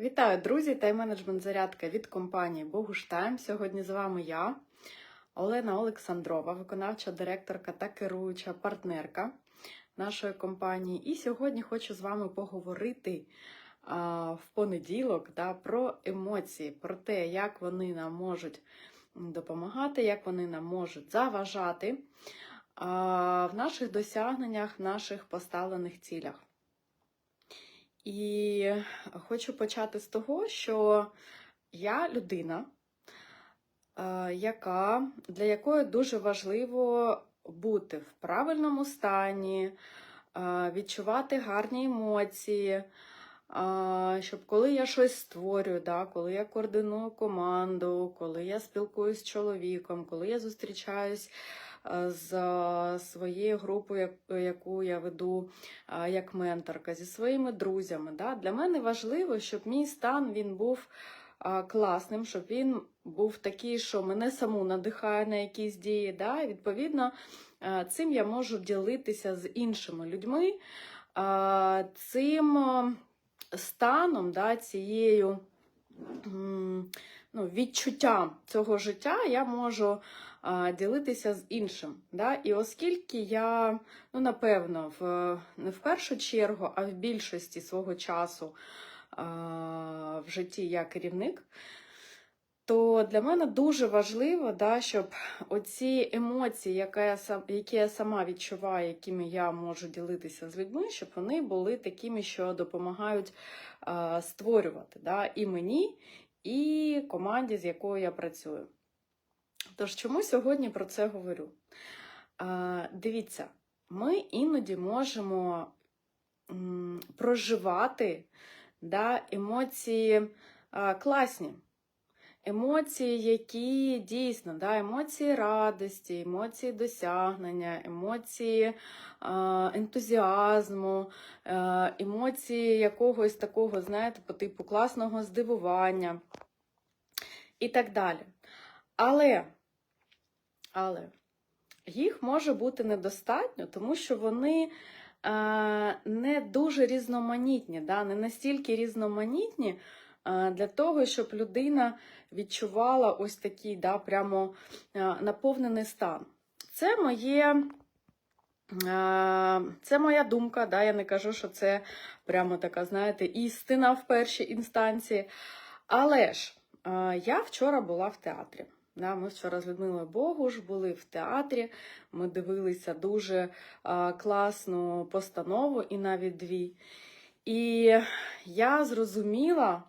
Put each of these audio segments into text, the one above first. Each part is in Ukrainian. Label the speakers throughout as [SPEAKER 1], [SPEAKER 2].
[SPEAKER 1] Вітаю, друзі! Тайм-менеджмент зарядка від компанії Богуштайм. Сьогодні з вами я, Олена Олександрова, виконавча директорка та керуюча партнерка нашої компанії. І сьогодні хочу з вами поговорити а, в понеділок да, про емоції, про те, як вони нам можуть допомагати, як вони нам можуть заважати а, в наших досягненнях, наших поставлених цілях. І хочу почати з того, що я людина, е, яка, для якої дуже важливо бути в правильному стані, е, відчувати гарні емоції, е, щоб коли я щось створюю, да, коли я координую команду, коли я спілкуюсь з чоловіком, коли я зустрічаюсь з своєю групою, яку я веду як менторка, зі своїми друзями. Да? Для мене важливо, щоб мій стан він був класним, щоб він був такий, що мене саму надихає на якісь дії. Да? І відповідно, цим я можу ділитися з іншими людьми. Цим станом, да, цією ну, відчуттям цього життя я можу ділитися з іншим. Да? І оскільки я, ну, напевно, в, не в першу чергу, а в більшості свого часу в житті я керівник, то для мене дуже важливо, да, щоб оці емоції, які я, сама відчуваю, якими я можу ділитися з людьми, щоб вони були такими, що допомагають створювати да, і мені, і команді, з якою я працюю. Тож, чому сьогодні про це говорю? А, дивіться, ми іноді можемо м, проживати да, емоції а, класні. Емоції, які дійсно, да, емоції радості, емоції досягнення, емоції ентузіазму, е, емоції якогось такого, знаєте, по типу класного здивування і так далі. Але, але їх може бути недостатньо, тому що вони е, не дуже різноманітні, да? не настільки різноманітні е, для того, щоб людина відчувала ось такий да, прямо е, наповнений стан. Це моє. Це моя думка, да, я не кажу, що це прямо така, знаєте, істина в першій інстанції. Але ж я вчора була в театрі. Ми вчора з Людмилою Богуш були в театрі. Ми дивилися дуже класну постанову, і навіть дві. І я зрозуміла,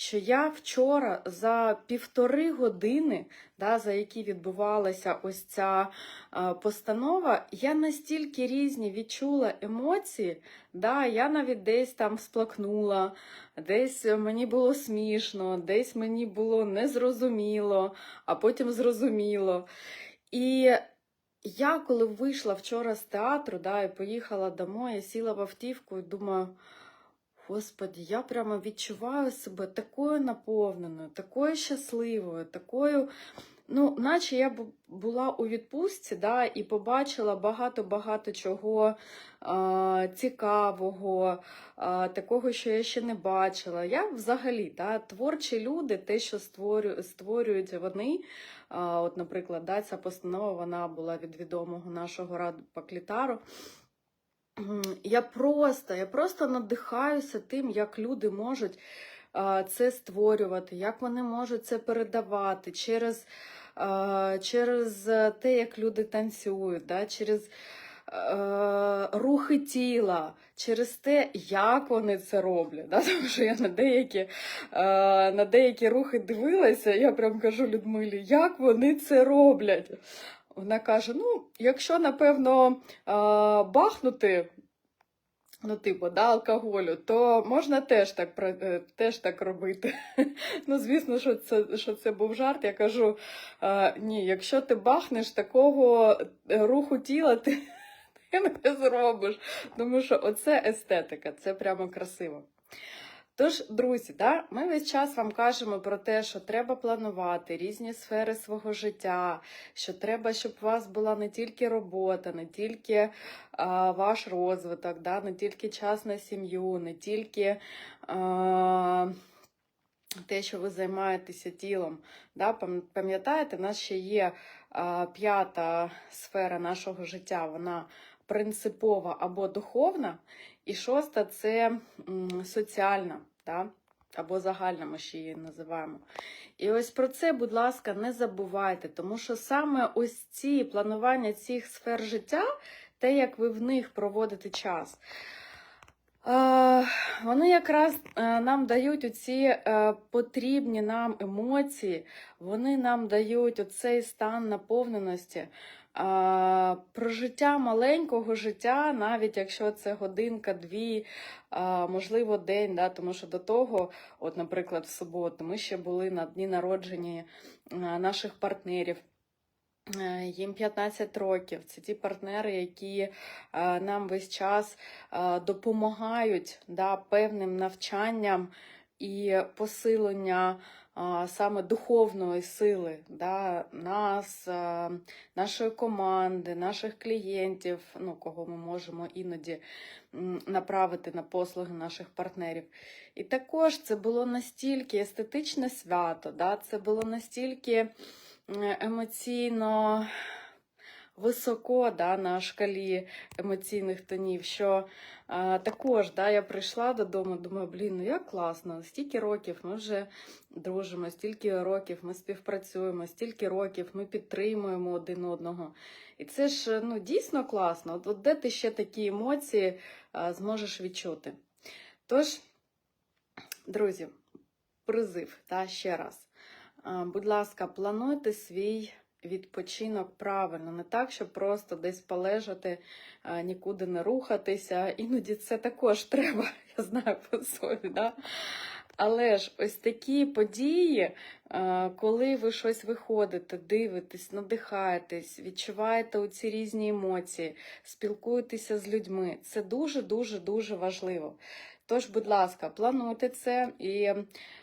[SPEAKER 1] що я вчора за півтори години, да, за які відбувалася ось ця а, постанова, я настільки різні відчула емоції, да, я навіть десь там сплакнула, десь мені було смішно, десь мені було незрозуміло, а потім зрозуміло. І я, коли вийшла вчора з театру, да, і поїхала домой, я сіла в автівку і думаю, Господі, я прямо відчуваю себе такою наповненою, такою щасливою, такою, ну, наче я б- була у відпустці, да, і побачила багато-багато чого а, цікавого, а, такого, що я ще не бачила. Я взагалі, да, творчі люди, те, що створю, створюють вони. А, от, наприклад, да, ця постанова вона була від відомого нашого раду Паклітару. Я просто, я просто надихаюся тим, як люди можуть це створювати, як вони можуть це передавати через, через те, як люди танцюють, да, через е, рухи тіла, через те, як вони це роблять. Да? Тому що я на деякі, е, на деякі рухи дивилася, я прям кажу Людмилі, як вони це роблять. Вона каже: ну, якщо, напевно, бахнути. Ну, типу, да, алкоголю, то можна теж так е, теж так робити. Ну, звісно, що це, що це був жарт. Я кажу: е, ні, якщо ти бахнеш такого руху тіла, ти, ти не зробиш. Тому що оце естетика, це прямо красиво. Тож, друзі, да, ми весь час вам кажемо про те, що треба планувати різні сфери свого життя, що треба, щоб у вас була не тільки робота, не тільки а, ваш розвиток, да, не тільки час на сім'ю, не тільки а, те, що ви займаєтеся тілом. Да? Пам'ятаєте, в нас ще є а, п'ята сфера нашого життя, вона принципова або духовна, і шоста це м, соціальна, да? або загальна, ми ще її називаємо. І ось про це, будь ласка, не забувайте, тому що саме ось ці планування цих сфер життя, те, як ви в них проводите час. Е, Вони якраз е, нам дають оці е, потрібні нам емоції, вони нам дають оцей стан наповненості. А, Прожиття маленького життя, навіть якщо це годинка, дві, можливо, день, да, тому що до того, от, наприклад, в суботу, ми ще були на дні народження наших партнерів. Е, Їм 15 років. Це ті партнери, які е, нам весь час е, допомагають да, певним навчанням і посилення саме духовної сили да, нас, нашої команди, наших клієнтів, ну, кого ми можемо іноді направити на послуги наших партнерів. І також це було настільки естетичне свято, да, це було настільки емоційно високо да, на шкалі емоційних тонів, що а, також да, я прийшла додому, думаю, блін, ну як класно, стільки років ми вже дружимо, стільки років ми співпрацюємо, стільки років ми підтримуємо один одного. І це ж ну, дійсно класно. От, де ти ще такі емоції а, зможеш відчути? Тож, друзі, призив та, ще раз. Будь ласка, плануйте свій відпочинок правильно, не так, щоб просто десь полежати, нікуди не рухатися. Іноді це також треба, я знаю по собі. Да? Але ж ось такі події, коли ви щось виходите, дивитесь, надихаєтесь, відчуваєте оці різні емоції, спілкуєтеся з людьми, це дуже-дуже дуже важливо. Тож, будь ласка, плануйте це. І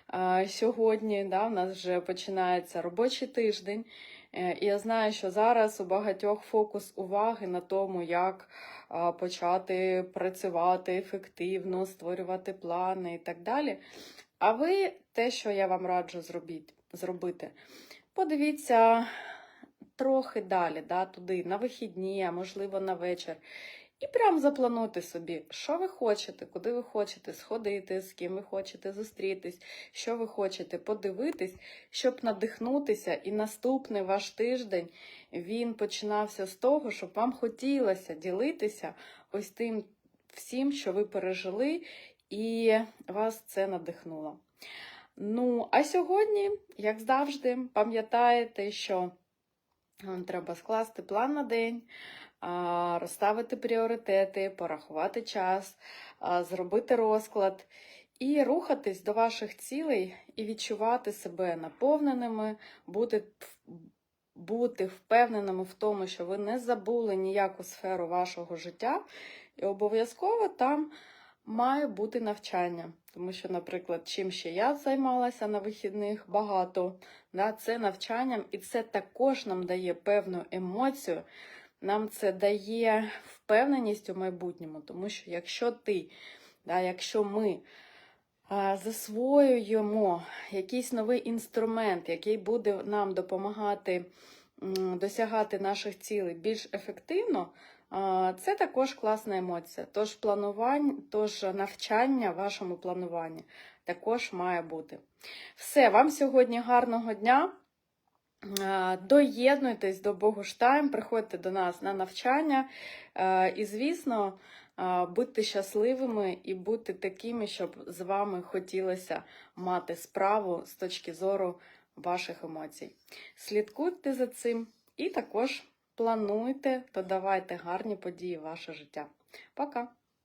[SPEAKER 1] а, сьогодні да, в нас вже починається робочий тиждень. Е, І я знаю, що зараз у багатьох фокус уваги на тому, як а, почати працювати ефективно, створювати плани і так далі. А ви те, що я вам раджу зробіть, зробити, подивіться трохи далі, да, туди, на вихідні, а можливо на вечір. І прям заплануйте собі, що ви хочете, куди ви хочете сходити, з ким ви хочете зустрітись, що ви хочете подивитись, щоб надихнутися, і наступний ваш тиждень він починався з того, щоб вам хотілося ділитися ось тим всім, що ви пережили, і вас це надихнуло. Ну, а сьогодні, як завжди, пам'ятаєте, що вам треба скласти план на день, розставити пріоритети, порахувати час, зробити розклад і рухатись до ваших цілей і відчувати себе наповненими, бути, бути впевненими в тому, що ви не забули ніяку сферу вашого життя, і обов'язково там має бути навчання. Тому що, наприклад, чим ще я займалася на вихідних багато, да, це навчанням, і це також нам дає певну емоцію, нам це дає впевненість у майбутньому, тому що якщо ти, да, якщо ми засвоюємо якийсь новий інструмент, який буде нам допомагати досягати наших цілей більш ефективно, це також класна емоція. Тож планування, тож навчання вашому плануванні також має бути. Все, вам сьогодні гарного дня. Е, Доєднуйтесь до Богуштайм, приходьте до нас на навчання. Е, І, звісно, е, будьте щасливими і будьте такими, щоб з вами хотілося мати справу з точки зору ваших емоцій. Слідкуйте за цим і також плануйте, додавайте гарні події в ваше життя. Пока!